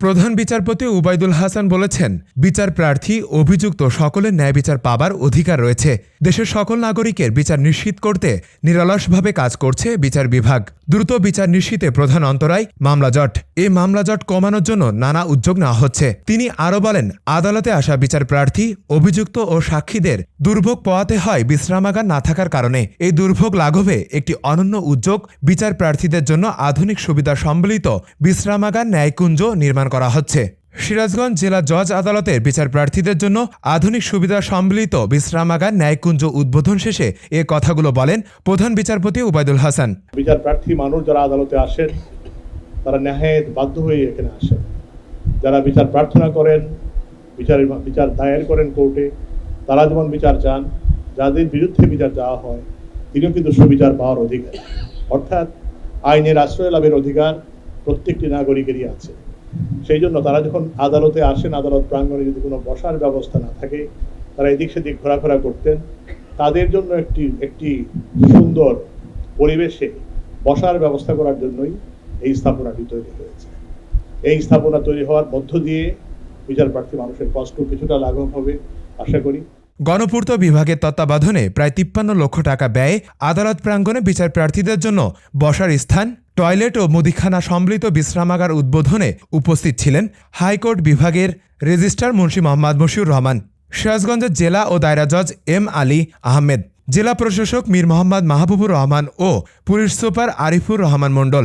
প্রধান বিচারপতি উবাইদুল হাসান বলেছেন, বিচার প্রার্থী, অভিযুক্ত সকলের ন্যায় বিচার পাবার অধিকার রয়েছে। দেশের সকল নাগরিকের বিচার নিশ্চিত করতে নিরলসভাবে কাজ করছে বিচার বিভাগ। দ্রুত বিচার নিশ্চিতে প্রধান অন্তরায় মামলা জট। এই মামলা জট কমানোর জন্য নানা উদ্যোগ নেওয়া হচ্ছে। তিনি আরও বলেন, আদালতে আসা বিচার প্রার্থী, অভিযুক্ত ও সাক্ষীদের দুর্ভোগ পোয়াতে হয় বিশ্রামাগার না থাকার কারণে। এই দুর্ভোগ লাঘবে একটি অনন্য উদ্যোগ। বিচার প্রার্থীদের জন্য আধুনিক সুবিধা সম্বলিত বিশ্রামাগার ন্যায়কুঞ্জ নির্মাণ করা হচ্ছে। সিরাজগঞ্জ জেলা জজ আদালতের বিচার প্রার্থীদের জন্য আধুনিক সুবিধা সম্বলিত বিশ্রামাগার ন্যায়কুঞ্জ উদ্বোধন শেষে এ কথাগুলো বলেন প্রধান বিচারপতি উবায়দুল হাসান। বিচার প্রার্থী মানুষ যারা আদালতে আসেন, তারা ন্যাহেদ বাধ্য হয়ে এখানে আসেন। যারা বিচার প্রার্থনা করেন বিচার বিচার দায়ের করেন কোর্টে, তারা যেমন বিচার চান, যাদের বিরুদ্ধে বিচার চাওয়া হয়, তিনিও কিন্তু সুবিচার পাওয়ার অধিকার। অর্থাৎ আইনের আশ্রয় লাভের অধিকার প্রত্যেকটি নাগরিকেরই আছে। সেই জন্য তারা যখন আদালতে আসেন, আদালত প্রাঙ্গণে যদি কোনো বসার ব্যবস্থা না থাকে, তারা এদিক সেদিক ঘোরাফেরা করতেন। তাদের জন্য একটি একটি সুন্দর পরিবেশে বসার ব্যবস্থা করার জন্যই এই স্থাপনাটি তৈরি হয়েছে। এই স্থাপনা তৈরি হওয়ার মধ্য দিয়ে বিচার প্রার্থী মানুষের কষ্ট কিছুটা লাঘব হবে, আশা করি। গণপূর্ত বিভাগের তত্ত্বাবধানে প্রায় তিপ্পান্ন লক্ষ টাকা ব্যয়ে আদালত প্রাঙ্গণে বিচার প্রার্থীদের জন্য বসার স্থান টয়লেট ও মুদিখানা সম্মিলিত বিশ্রামাগার উদ্বোধনে উপস্থিত ছিলেন হাইকোর্ট বিভাগের রেজিস্ট্রার মুন্সী মোহাম্মদ মশিউর রহমান সিরাজগঞ্জের জেলা ও দায়রা জজ এম আলী আহমেদ, জেলা প্রশাসক মীর মোহাম্মদ মাহবুবুর রহমান ও পুলিশ সুপার আরিফুর রহমান মণ্ডল।